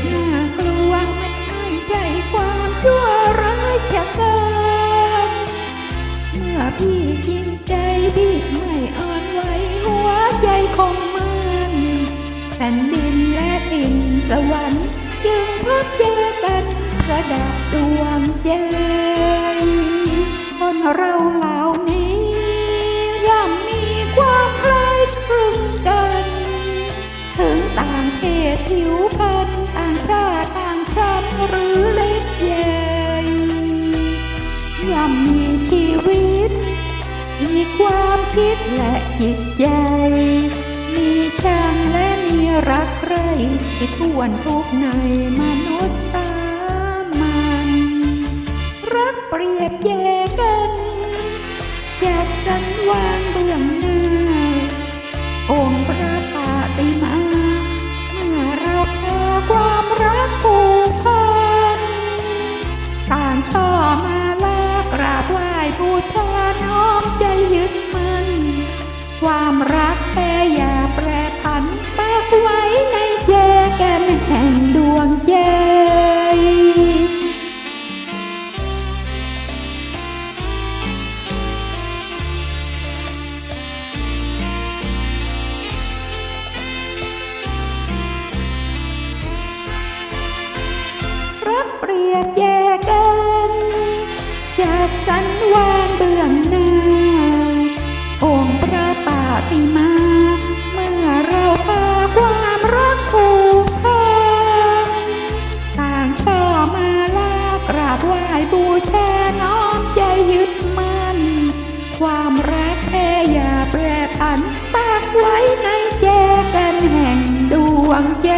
ดหน้ากลัวไม่ให้ใจความชั่วร้ายชะเกินเมื่อพี่จริงใจพี่ไม่อ่อนไหวหัวใจคงมันแผ่นดินและอินสวรรค์จึงพบเจอกันระดับดวงใจคนเรา ชีวิต มีความคิดและจิตใจ มีช่างและมีรักใครที่ทวนทุกในมนุษย์สามัญรักเปรียบแยกกันจัดกันวางเบื้องหน้า ฉันวางเบื้องหน้า องค์พระปาติมา เมื่อเราพาความรักผูกพันต่างช่อมาลากราบไหว้บูชาน้องใจยึดมั่น ความรักแท้อย่าแปรผันตากไว้ในแจกันแห่งดวงใจ